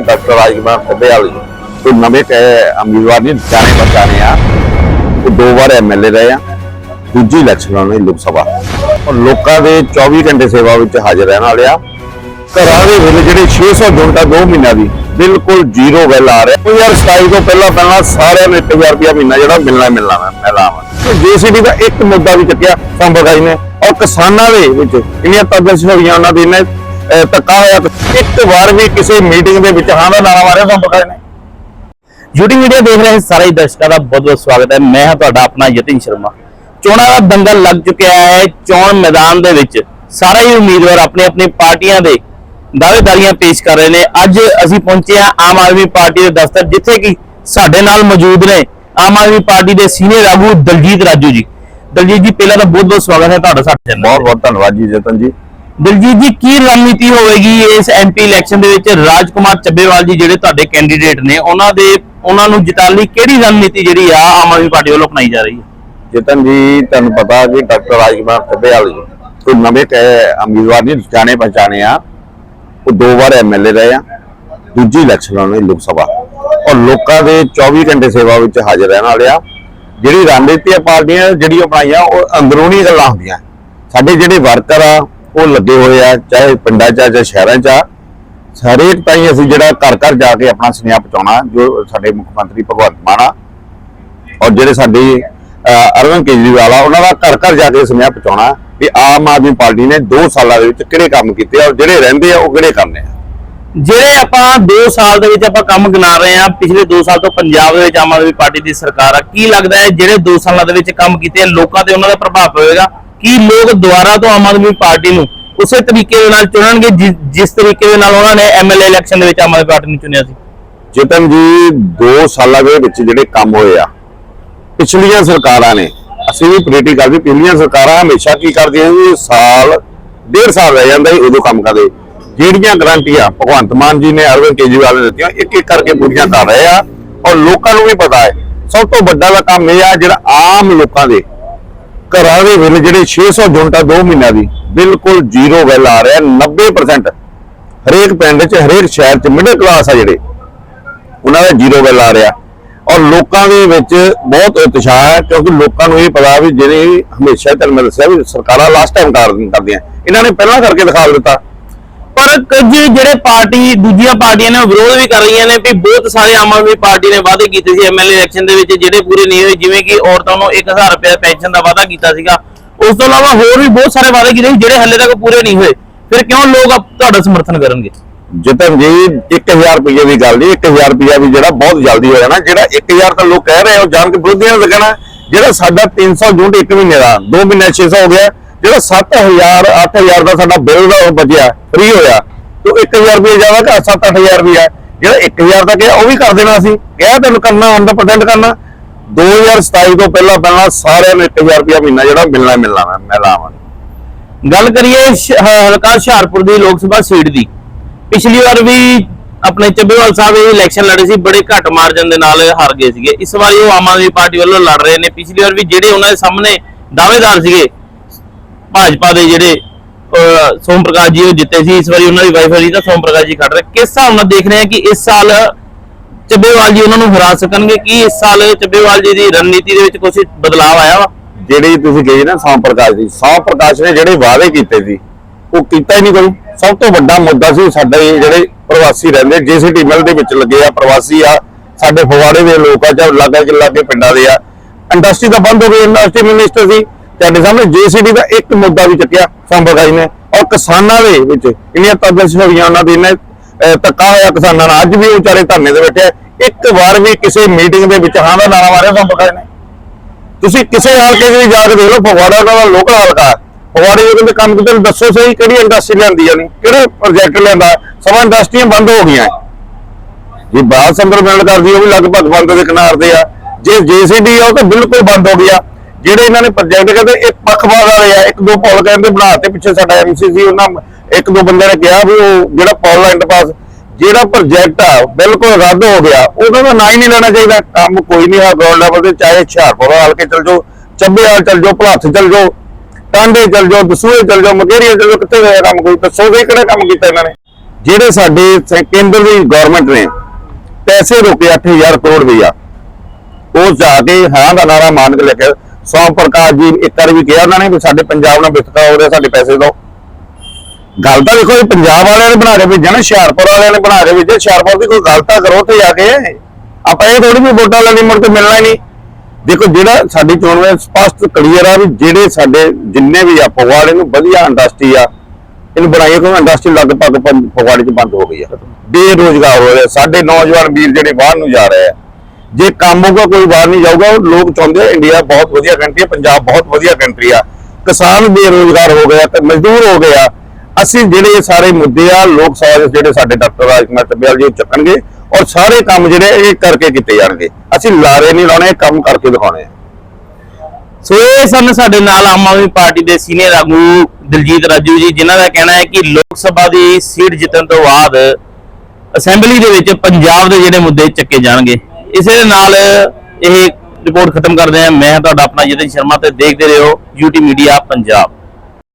Doctor ਰਾਜਕੁਮਾਰ ਖੱਬੇ ਵਾਲੀ। ਕੋਈ ਨਵੇਂ ਕਹੇ ਉਮੀਦਵਾਰ ਨਹੀਂ ਜਾਣੇ ਬਚਾਣੇ ਆ। ਉਹ ਦੋ ਵਾਰ ਐਮਐਲਏ ਰਹੇ ਆ। ਦੂਜੀ ਇਲੈਕਸ਼ਨ ਉਹਨਾਂ ਦੀ ਲੋਕ ਸਭਾ। ਔਰ ਲੋਕਾਂ ਦੇ 24 ਘੰਟੇ ਸੇਵਾ ਵਿੱਚ ਹਾਜ਼ਰ ਰਹਿਣ ਵਾਲੇ ਆ। ਘਰਾਂ ਦੇ ਬਿੱਲ ਜਿਹੜੇ 600 ਯੂਨਿਟਾਂ 2 ਮਹੀਨਿਆਂ ਦੀ, ਬਿਲਕੁਲ ਜ਼ੀਰੋ ਬਿੱਲ ਆ ਰਿਹਾ। 2027 ਤੋਂ ਪਹਿਲਾਂ ਪਹਿਲਾਂ ਸਾਰਿਆਂ ਨੂੰ 1000 ਰੁਪਇਆ ਮਹੀਨਾ ਜਿਹੜਾ ਮਿਲਣਾ ਹੀ ਮਿਲਣਾ ਵਾ ਪਹਿਲਾਂ ਵਾ ਜੀਸੀਡੀ ਦਾ ਇੱਕ ਮੁੱਦਾ ਵੀ ਚੱਕਿਆ ਸੰਭਗਾਈ ਨੇ। ਔਰ ਕਿਸਾਨਾਂ ਦੇ ਵਿੱਚ ਇੰਨੀਆਂ ਤਬਦਸ ਹੋਈਆਂ, ਉਹਨਾਂ ਦੀ ਨੇ ਧੱਕਾ ਹੋਇਆ। ਇੱਕ ਵਾਰ ਵੀ ਕਿਸੇ ਮੀਟਿੰਗ ਦੇ ਵਿੱਚ ਹਾਂ ਦਾ ਨਾਰਾ ਮਾਰਿਆ ਸੰਭਗਾਈ ਨੇ। ਯੂਟੀ ਮੀਡੀਆ ਦੇਖ ਰਹੇ ਸਾਰੇ ਦਰਸ਼ਕਾਂ ਦਾ ਬਹੁਤ ਬਹੁਤ ਸਵਾਗਤ ਹੈ। ਮੈਂ ਹਾਂ ਤੁਹਾਡਾ ਆਪਣਾ ਯਤਿਨ ਸ਼ਰਮਾ। ਚੋਣਾਂ ਦਾ ਦੰਗਲ ਲੱਗ ਚੁੱਕਿਆ ਹੈ। ਚੋਣ ਮੈਦਾਨ ਦੇ ਵਿੱਚ ਸਾਰੇ ਹੀ ਉਮੀਦਵਾਰ ਆਪਣੇ ਆਪਣੇ ਪਾਰਟੀਆਂ ਦੇ ਦਾਅਵੇਦਾਰੀਆਂ ਪੇਸ਼ ਕਰ ਰਹੇ ਨੇ। ਅੱਜ ਅਸੀਂ ਪਹੁੰਚੇ ਹਾਂ ਆਮ ਆਦਮੀ ਪਾਰਟੀ ਦੇ ਦਫ਼ਤਰ, ਜਿੱਥੇ ਕਿ ਸਾਡੇ ਨਾਲ ਮੌਜੂਦ ਨੇ ਆਮ ਆਦਮੀ ਪਾਰਟੀ ਦੇ ਸੀਨੀਅਰ ਆਗੂ ਦਲਜੀਤ ਰਾਜੂ ਜੀ। ਦਲਜੀਤ ਜੀ, ਪਹਿਲਾਂ ਤਾਂ ਬਹੁਤ ਬਹੁਤ ਸਵਾਗਤ ਹੈ ਤੁਹਾਡਾ ਸਾਡੇ ਚੈਨਲ ਬਹੁਤ ਬਹੁਤ ਧੰਨਵਾਦ ਜੀ ਜਤਨ ਜੀ। ਦਿਲਜੀਤ ਜੀ, ਕੀ ਰਣਨੀਤੀ ਹੋਵੇਗੀ ਇਸ ਐਮਪੀ ਇਲੈਕਸ਼ਨ ਦੇ ਵਿੱਚ? ਰਾਜਕੁਮਾਰ ਚੱਬੇਵਾਲ ਜੀ ਜਿਹੜੇ ਤੁਹਾਡੇ ਕੈਂਡੀਡੇਟ ਨੇ, ਉਹਨਾਂ ਦੇ, ਉਹਨਾਂ ਨੂੰ ਜਿਤਾਉਣ ਲਈ ਕਿਹੜੀ ਰਣਨੀਤੀ ਜਿਹੜੀ ਆ ਆਮ ਆਦਮੀ ਪਾਰਟੀ ਵੱਲੋਂ ਅਪਣਾਈ ਜਾ ਰਹੀ ਹੈ? ਜਤਨ ਜੀ ਤੁਹਾਨੂੰ ਪਤਾ ਕਿ ਡਾਕਟਰ ਰਾਜਕੁਮਾਰ ਖੱਬੇ ਵਾਲੀ ਕੋਈ ਨਵੇਂ ਉਮੀਦਵਾਰ ਨਹੀਂ, ਜਾਣੇ ਪਛਾਣੇ ਆ। ਉਹ ਦੋ ਵਾਰ ਐਮਐਲਏ ਰਹੇ ਆ, ਦੂਜੀ ਇਲੈਕਸ਼ਨ ਉਹਨਾਂ ਦੀ ਲੋਕ ਸਭਾ। ਔਰ ਲੋਕਾਂ ਦੇ 24 ਘੰਟੇ ਸੇਵਾ ਵਿੱਚ ਹਾਜ਼ਰ ਰਹਿਣ ਵਾਲੇ ਆ। ਜਿਹੜੀ ਰਣਨੀਤੀ ਆ ਪਾਰਟੀਆਂ ਜਿਹੜੀਆਂ ਬਣਾਈਆਂ ਉਹ ਅੰਦਰੂਨੀ ਗੱਲਾਂ ਹੁੰਦੀਆਂ। ਸਾਡੇ ਜਿਹੜੇ ਵਰਕਰ ਆ ਉਹ ਲੱਗੇ ਹੋਏ ਆ ਚਾਹੇ ਪਿੰਡਾਂ 'ਚ ਆ ਚਾਹੇ ਸ਼ਹਿਰਾਂ 'ਚ ਆ ਹਰੇਕ ਤਾਈਂ ਅਸੀਂ ਜਿਹੜਾ ਘਰ ਘਰ ਜਾ ਕੇ ਆਪਣਾ ਸੁਨੇਹਾ ਪਹੁੰਚਾਉਣਾ ਜੋ ਸਾਡੇ ਮੁੱਖ ਮੰਤਰੀ ਭਗਵੰਤ ਮਾਨ ਆ ਔਰ ਜਿਹੜੇ ਸਾਡੇ ਅਰਵਿੰਦ ਕੇਜਰੀਵਾਲ ਆ ਉਹਨਾਂ ਦਾ ਘਰ ਘਰ ਜਾ ਕੇ ਸੁਨੇਹਾ ਪਹੁੰਚਾਉਣਾ ਵੀ ਆਮ ਆਦਮੀ ਪਾਰਟੀ ਨੇ 2 ਸਾਲਾਂ ਦੇ ਵਿੱਚ ਕਿਹੜੇ ਕੰਮ ਕੀਤੇ ਆ ਔਰ ਜਿਹੜੇ ਰਹਿੰਦੇ ਆ ਉਹ ਕਿਹੜੇ ਕਰਨੇ ਆ। ਜਿਹੜੇ ਆਪਾਂ 2 ਸਾਲ ਦੇ ਵਿੱਚ ਆਪਾਂ ਕੰਮ ਗਿਣਾ ਰਹੇ ਆ ਪਿਛਲੇ 2 ਸਾਲ ਤੋਂ ਪੰਜਾਬ ਦੇ ਵਿੱਚ ਆਮ ਆਦਮੀ ਪਾਰਟੀ ਦੀ ਸਰਕਾਰ ਆ ਕੀ ਲੱਗਦਾ ਹੈ ਜਿਹੜੇ 2 ਸਾਲਾਂ ਦੇ ਵਿੱਚ ਕੰਮ ਕੀਤੇ ਆ, ਲੋਕਾਂ ਤੇ ਉਹਨਾਂ ਦਾ ਪ੍ਰਭਾਵ ਪਵੇਗਾ? ਕੀ ਲੋਕ ਦੁਬਾਰਾ ਤੋਂ ਆਮ ਆਦਮੀ ਪਾਰਟੀ ਨੂੰ ਉਸੇ ਤਰੀਕੇ ਦੇ ਨਾਲ ਚੁਣਨਗੇ ਜਿਸ ਤਰੀਕੇ ਦੇ ਨਾਲ ਉਹਨਾਂ ਨੇ ਐਮਐਲਏ ਇਲੈਕਸ਼ਨ ਦੇ ਵਿੱਚ ਆਮ ਆਦਮੀ ਪਾਰਟੀ ਨੂੰ ਚੁਣਿਆ ਸੀ? ਜਿਤਨ ਜੀ 2 ਸਾਲਾਂ ਦੇ ਵਿੱਚ ਜਿਹੜੇ ਕੰਮ ਹੋਏ ਆ, ਪਿਛਲੀਆਂ ਸਰਕਾਰਾਂ ਨੇ, ਅਸੀਂ ਵੀ ਪੋਲੀਟੀਕਲ ਵੀ ਪਿਛਲੀਆਂ ਸਰਕਾਰਾਂ ਹਮੇਸ਼ਾ ਕੀ ਕਰਦੀਆਂ ਸੀ, ਸਾਲ, ਡੇਢ ਸਾਲ ਰਹਿ ਜਾਂਦਾ ਉਦੋਂ ਕੰਮ ਕਰਦੇ। ਜਿਹੜੀਆਂ ਗਰੰਟੀਆਂ ਭਗਵੰਤ ਮਾਨ ਜੀ ਨੇ, ਅਰਵਿੰਦ ਕੇਜਰੀਵਾਲ ਨੇ ਦਿੱਤੀਆਂ ਇੱਕ ਇੱਕ ਕਰਕੇ ਪੂਰੀਆਂ ਕਰ ਰਹੇ ਆ, ਔਰ ਲੋਕਾਂ ਨੂੰ ਵੀ ਪਤਾ ਹੈ, ਸਭ ਤੋਂ ਵੱਡਾ ਦਾ ਕੰਮ ਇਹ ਆ ਜਿਹੜਾ ਆਮ ਲੋਕਾਂ ਦੇ ਘਰਾਂ ਦੇ ਬਿੱਲ ਜਿਹੜੇ 600 ਯੂਨਿਟਾਂ 2 ਮਹੀਨਿਆਂ ਦੀ, ਬਿਲਕੁਲ ਜ਼ੀਰੋ ਬਿੱਲ ਆ ਰਿਹਾ 90% ਹਰੇਕ ਪਿੰਡ 'ਚ, ਹਰੇਕ ਸ਼ਹਿਰ 'ਚ ਮਿਡਲ ਕਲਾਸ ਆ ਜਿਹੜੇ, ਉਹਨਾਂ ਦਾ ਜ਼ੀਰੋ ਬਿੱਲ ਆ ਰਿਹਾ। ਔਰ ਲੋਕਾਂ ਦੇ ਵਿੱਚ ਬਹੁਤ ਉਤਸ਼ਾਹ ਹੈ, ਕਿਉਂਕਿ ਲੋਕਾਂ ਨੂੰ ਇਹ ਪਤਾ ਵੀ ਜਿਹੜੇ ਹਮੇਸ਼ਾ ਤੁਹਾਨੂੰ ਮੈਂ ਦੱਸਿਆ ਵੀ ਸਰਕਾਰਾਂ ਲਾਸਟ ਟਾਈਮ ਕਰਦੀਆਂ ਇਹਨਾਂ ਨੇ ਪਹਿਲਾਂ ਕਰਕੇ ਦਿਖਾ ਦਿੱਤਾ। ਪਰ ਕੁਝ ਜਿਹੜੇ ਪਾਰਟੀ, ਦੂਜੀਆਂ ਪਾਰਟੀਆਂ ਨੇ ਵਿਰੋਧ ਵੀ ਕਰ ਰਹੀਆਂ ਨੇ ਵੀ ਬਹੁਤ ਸਾਰੇ ਆਮ ਆਦਮੀ ਪਾਰਟੀ ਨੇ ਵਾਅਦੇ ਕੀਤੇ ਸੀ ਐਮਐਲਏ ਇਲੈਕਸ਼ਨ ਦੇ ਵਿੱਚ, ਜਿਹੜੇ ਪੂਰੇ ਨਹੀਂ ਹੋਏ, ਜਿਵੇਂ ਕਿ ਔਰਤਾਂ ਨੂੰ 1000 ਰੁਪਏ ਪੈਨਸ਼ਨ ਦਾ ਵਾਅਦਾ ਕੀਤਾ ਸੀਗਾ। ਉਸ ਤੋਂ ਇਲਾਵਾ ਹੋਰ ਵੀ ਬਹੁਤ ਸਾਰੇ ਵਾਅਦੇ ਕੀਤੇ ਸੀ, ਜਿਹੜੇ ਹੱਲੇ ਤੱਕ ਪੂਰੇ ਨਹੀਂ ਹੋਏ। ਫਿਰ ਕਿਉਂ ਲੋਕ ਤੁਹਾਡਾ ਸਮਰਥਨ ਕਰਨਗੇ? ਜਿਤਨ ਜੀ 1000 ਰੁਪਏ ਦੀ ਗੱਲ ਨਹੀਂ 1000 ਰੁਪਏ ਵੀ ਜਿਹੜਾ ਬਹੁਤ ਜਲਦੀ ਹੋ ਜਾਣਾ ਜਿਹੜਾ 1000 ਤਾਂ ਲੋਕ ਕਹਿ ਰਹੇ ਹੋ ਜਾਣ ਕੇ ਵਿਰੋਧੀਆਂ ਨੂੰ ਲੱਗਣਾ। ਜਿਹੜਾ ਸਾਡਾ 300 ਯੂਨਿਟ ਇੱਕ ਮਹੀਨੇ ਦਾ 2 ਮਹੀਨੇ 600 ਹੋ ਗਿਆ ਜਿਹੜਾ 7000 8000 ਦਾ ਸਾਡਾ ਬਿੱਲ ਦਾ ਬਚਿਆ ਫ੍ਰੀ ਹੋਇਆ ਤੇ 1000 ਰੁਪਏ ਜ਼ਿਆਦਾ ਕਿ 7-8000 ਰੁਪਏ ਜਿਹੜਾ 1000 ਦਾ ਕਿਹਾ ਉਹ ਵੀ ਕਰ ਦੇਣਾ ਸੀ ਕਿਹਾ ਤੈਨੂੰ ਕਰਨਾ 100% ਕਰਨਾ। 2027 ਤੋਂ ਪਹਿਲਾਂ ਪਹਿਲਾਂ ਸਾਰਿਆਂ ਨੂੰ 1000 ਰੁਪਏ ਮਹੀਨਾ ਜਿਹੜਾ ਮਿਲਣਾ ਮਿਲਣਾ ਮੈਂ ਲਾਵਾਂ। ਗੱਲ ਕਰੀਏ ਹਲਕਾ ਹੁਸ਼ਿਆਰਪੁਰ ਦੀ ਲੋਕ ਸਭਾ ਸੀਟ ਦੀ। ਪਿਛਲੀ ਵਾਰ ਵੀ ਆਪਣੇ ਚੱਬੇਵਾਲ ਸਾਹਿਬ ਇਹ ਇਲੈਕਸ਼ਨ ਲੜੇ ਸੀ, ਬੜੇ ਘੱਟ ਮਾਰਜਨ ਦੇ ਨਾਲ ਹਾਰ ਗਏ ਸੀਗੇ। ਇਸ ਵਾਰੀ ਉਹ ਆਮ ਆਦਮੀ ਪਾਰਟੀ ਵੱਲੋਂ ਲੜ ਰਹੇ ਨੇ। ਪਿਛਲੀ ਵਾਰ ਵੀ ਜਿਹੜੇ ਉਹਨਾਂ ਦੇ ਸਾਹਮਣੇ ਦਾਅਵੇਦਾਰ ਸੀਗੇ ਭਾਜਪਾ ਦੇ ਜਿਹੜੇ ਸੋਮ ਪ੍ਰਕਾਸ਼ ਜੀ ਉਹ ਜਿੱਤੇ ਸੀ, ਇਸ ਵਾਰੀ ਉਹਨਾਂ ਦੀ ਵਾਈਫ ਜੀ ਤਾਂ ਸੋਮ ਪ੍ਰਕਾਸ਼ ਜੀ ਖੜ ਰਹੇ। ਕਿਸ ਹਿਸਾਬ ਨਾਲ ਦੇਖ ਰਹੇ ਆ ਕਿ ਇਸ ਸਾਲ ਚੱਬੇਵਾਲ ਜੀ ਉਹਨਾਂ ਨੂੰ ਹਰਾ ਸਕਣਗੇ? ਕੀ ਇਸ ਸਾਲ ਚੱਬੇਵਾਲ ਜੀ ਦੀ ਰਣਨੀਤੀ ਦੇ ਵਿੱਚ ਕੁਝ ਬਦਲਾਅ ਆਇਆ ਵਾ? ਜਿਹੜੇ ਤੁਸੀਂ ਕਹੀ ਨਾ ਸੌਂ ਪ੍ਰਕਾਸ਼ ਜੀ ਸੋਮ ਪ੍ਰਕਾਸ਼ ਨੇ ਜਿਹੜੇ ਵਾਅਦੇ ਕੀਤੇ ਸੀ, ਉਹ ਕੀਤਾ ਹੀ ਨਹੀਂ ਕੋਈ। ਸਭ ਤੋਂ ਵੱਡਾ ਮੁੱਦਾ ਸੀ ਸਾਡੇ ਜਿਹੜੇ ਪ੍ਰਵਾਸੀ ਰਹਿੰਦੇ ਜੀਸੀਟੀ ਮਿਲ ਦੇ ਵਿੱਚ ਲੱਗੇ ਆ, ਪ੍ਰਵਾਸੀ ਆ, ਸਾਡੇ ਫਗਵਾੜੇ ਦੇ ਲੋਕ ਆ ਜਾਂ ਲਾਗੇ ਲਾਗੇ ਪਿੰਡਾਂ ਦੇ ਆ। ਇੰਡਸਟਰੀ ਤਾਂ ਬੰਦ ਹੋ ਗਈ, ਇੰਡਸਟਰੀ ਮਿਨਿਸਟਰ ਸੀ। ਤੁਹਾਡੇ ਸਾਹਮਣੇ ਜੀਸੀਟੀ ਦਾ ਇੱਕ ਮੁੱਦਾ ਵੀ ਚੱਕਿਆ ਸੌਂ ਪ੍ਰਕਾਸ਼ ਨੇ ਔਰ ਕਿਸਾਨਾਂ ਦੇ ਵਿੱਚ ਇੰਨੀਆਂ ਤਬਦਸ ਹੋਈਆਂ ਉਹਨਾਂ ਦੀ। ਇੰਨੇ ਧੱਕਾ ਹੋਇਆ ਕਿਸਾਨਾਂ ਨਾਲ। ਅੱਜ ਵੀ ਉਹ ਵਿਚਾਰੇ ਧਰਨੇ ਤੇ ਬੈਠੇ ਇੱਕ ਵਾਰ ਵੀ ਕਿਸੇ ਮੀਟਿੰਗ ਦੇ ਵਿੱਚ ਹਾਂ ਦਾ ਨਾਰਾ ਮਾਰਿਆ ਸੌਂ ਨੇ ਤੁਸੀਂ ਕਿਸੇ ਹਲਕੇ ਦੇ ਵੀ ਜਾ ਕੇ ਦੇਖ ਲਓ, ਫਗਵਾੜਾ ਦਾ ਲੋਕਲ ਹਲਕਾ ਫਗਵਾੜੇ ਦੇ ਕਹਿੰਦੇ, ਕੰਮ ਕਿਤੇ ਦੱਸੋ ਸਹੀ ਕਿਹੜੀ ਇੰਡਸਟਰੀ ਲਿਆਂਦੀ ਜਾਨੀ ਕਿਹੜੇ ਪ੍ਰੋਜੈਕਟ ਲਿਆਂਦਾ ਸਭ ਇੰਡਸਟਰੀਆਂ ਬੰਦ ਹੋ ਗਈਆਂ ਜੇ ਬਾਲ ਸੰਦਰ ਬਿਲਡ ਕਰਦੀ, ਉਹ ਵੀ ਲਗਭਗ ਬੰਦ ਦੇ ਕਿਨਾਰ ਤੇ ਆ। ਜੇ ਜੀਸੀਡੀ ਆ, ਉਹ ਤਾਂ ਬਿਲਕੁਲ ਬੰਦ ਹੋ ਗਿਆ। ਜਿਹੜੇ ਇਹਨਾਂ ਨੇ ਪ੍ਰੋਜੈਕਟ ਕਹਿੰਦੇ ਇੱਕ ਪੱਖਪਾਤ ਵਾਲੇ ਆ, ਇੱਕ ਦੋ ਪੁਲ ਕਹਿੰਦੇ ਬਣਾਤੇ ਪਿੱਛੇ ਸਾਡਾ ਐਮਸੀਸੀ ਉਹਨਾਂ ਇੱਕ ਦੋ ਬੰਦੇ ਨੇ ਕਿਹਾ ਵੀ ਉਹ ਜਿਹੜਾ ਪੁਲ ਅੰਡਰਪਾਸ ਜਿਹੜਾ ਪ੍ਰੋਜੈਕਟ ਆ, ਬਿਲਕੁਲ ਰੱਦ ਹੋ ਗਿਆ, ਉਹਦਾ ਤਾਂ ਨਾਂ ਹੀ ਨਹੀਂ ਲੈਣਾ ਚਾਹੀਦਾ। ਕੰਮ ਕੋਈ ਨਹੀਂ ਹੈ ਗਰਾਊਂਡ ਲੈਵਲ ਤੇ ਚਾਹੇ ਹੁਸ਼ਿਆਰਪੁਰ ਹਲਕੇ ਚਲ ਜਾਓ, ਚੱਬੇਵਾਲ ਚਲ ਜਾਓ, ਭਲਾਥ ਚਲ ਜਾਓ, ਟਾਂਡੇ ਚਲ ਜਾਓ, ਦਸੂਏ ਚਲ ਜਾਓ ਮਕੇਰੀਆ ਚਲ ਜਾਓ, ਕਿੱਥੇ ਹੋਇਆ ਕੰਮ ਕੋਈ? ਦੱਸੋ ਵੀ ਕਿਹੜਾ ਕੰਮ ਕੀਤਾ ਇਹਨਾਂ ਨੇ। ਜਿਹੜੇ ਸਾਡੇ ਕੇਂਦਰ ਦੀ ਗਵਰਨਮੈਂਟ ਨੇ, ਪੈਸੇ ਰੋਕੇ 8000 ਕਰੋੜ ਰੁਪਇਆ ਉਹ ਜਾ ਕੇ ਹਾਂ ਦਾ ਨਾਰਾ ਮਾਨ ਕੇ ਲੈ ਕੇ ਸੋਮ ਪ੍ਰਕਾਸ਼ ਜੀ ਇੱਕ ਵਾਰ ਵੀ ਕਿਹਾ ਉਹਨਾਂ ਨੇ ਵੀ ਸਾਡੇ ਪੰਜਾਬ ਨਾਲ ਵਿਤਕਰਾ ਹੋ ਰਿਹਾ ਸਾਡੇ ਪੈਸੇ ਦਿਓ ਗੱਲ ਤਾਂ ਦੇਖੋ ਇਹ ਪੰਜਾਬ ਵਾਲਿਆਂ ਨੇ ਬਣਾ ਕੇ ਭੇਜਿਆ ਹੁਸ਼ਿਆਰਪੁਰ ਵਾਲਿਆਂ ਨੇ ਬਣਾ ਕੇ ਭੇਜਿਆ ਹੁਸ਼ਿਆਰਪੁਰ ਦੀ ਕੋਈ ਗੱਲ ਕਰੋ ਤੇ ਜਾ ਕੇ। ਆਪਾਂ ਇਹ ਥੋੜੀ ਵੀ ਵੋਟਾਂ ਲੈਣੀ ਮੁੜ ਕੇ ਮਿਲਣਾ ਹੀ ਨਹੀਂ। ਦੇਖੋ ਜਿਹੜਾ ਸਾਡੀ ਚੋਣ ਵਿੱਚ ਸਪਸ਼ਟ ਕਲੀਅਰ ਆ ਵੀ ਜਿਹੜੇ ਸਾਡੇ ਜਿੰਨੇ ਵੀ ਆ ਫਗਵਾੜੇ ਨੂੰ ਵਧੀਆ ਇੰਡਸਟਰੀ ਆ, ਇਹਨੂੰ ਬਣਾਈਏ ਕੋਈ ਇੰਡਸਟਰੀ ਲਗਭਗ ਪੰ- ਫਗਵਾੜੇ 'ਚ ਬੰਦ ਹੋ ਗਈ ਆ। ਬੇਰੋਜ਼ਗਾਰ ਹੋ ਰਿਹਾ। ਸਾਡੇ ਨੌਜਵਾਨ ਵੀਰ ਜਿਹੜੇ ਬਾਹਰ ਨੂੰ ਜਾ ਰਹੇ ਆ ਜੇ ਕੰਮ ਹੋਊਗਾ, ਕੋਈ ਬਾਹਰ ਨਹੀਂ ਜਾਊਗਾ, ਉਹ ਲੋਕ ਚਾਹੁੰਦੇ ਇੰਡੀਆ ਬਹੁਤ ਵਧੀਆ ਕੰਟਰੀ ਹੈ ਪੰਜਾਬ ਬਹੁਤ ਵਧੀਆ ਕੰਟਰੀ ਆ। ਕਿਸਾਨ ਬੇਰੋਜ਼ਗਾਰ ਹੋ ਗਿਆ ਤੇ ਮਜ਼ਦੂਰ ਹੋ ਗਿਆ। ਅਸੀਂ ਜਿਹੜੇ ਇਹ ਸਾਰੇ ਮੁੱਦੇ ਆ, ਲੋਕ ਸਭਾ ਦੇ ਜਿਹੜੇ ਸਾਡੇ ਡਾਕਟਰ ਰਾਜਕੁਮਾਰ ਟੱਬਿਆਲ ਜੀ ਉਹ ਚੱਕਣਗੇ ਔਰ ਸਾਰੇ ਕੰਮ ਜਿਹੜੇ ਇਹ ਕਰਕੇ ਕੀਤੇ ਜਾਣਗੇ। ਅਸੀਂ ਲਾਰੇ ਨਹੀਂ ਲਾਉਣੇ ਕੰਮ ਕਰਕੇ ਦਿਖਾਉਣੇ ਆ। ਸੋ ਇਹ ਸਨ ਸਾਡੇ ਨਾਲ ਆਮ ਆਦਮੀ ਪਾਰਟੀ ਦੇ ਸੀਨੀਅਰ ਆਗੂ ਦਿਲਜੀਤ ਰਾਜੂ ਜੀ, ਜਿਨ੍ਹਾਂ ਦਾ ਕਹਿਣਾ ਹੈ ਕਿ ਲੋਕ ਸਭਾ ਦੀ ਸੀਟ ਜਿੱਤਣ ਤੋਂ ਬਾਅਦ ਅਸੈਂਬਲੀ ਦੇ ਵਿੱਚ ਪੰਜਾਬ ਦੇ ਜਿਹੜੇ ਮੁੱਦੇ ਚੱਕੇ ਜਾਣਗੇ। ਇਸੇ ਦੇ ਨਾਲ ਇਹ ਰਿਪੋਰਟ ਖਤਮ ਕਰਦੇ ਹਾਂ। ਮੈਂ ਤੁਹਾਡਾ ਆਪਣਾ ਜਤਨ ਸ਼ਰਮਾ ਤੇ ਦੇਖਦੇ ਰਹੋ। UT media Punjab.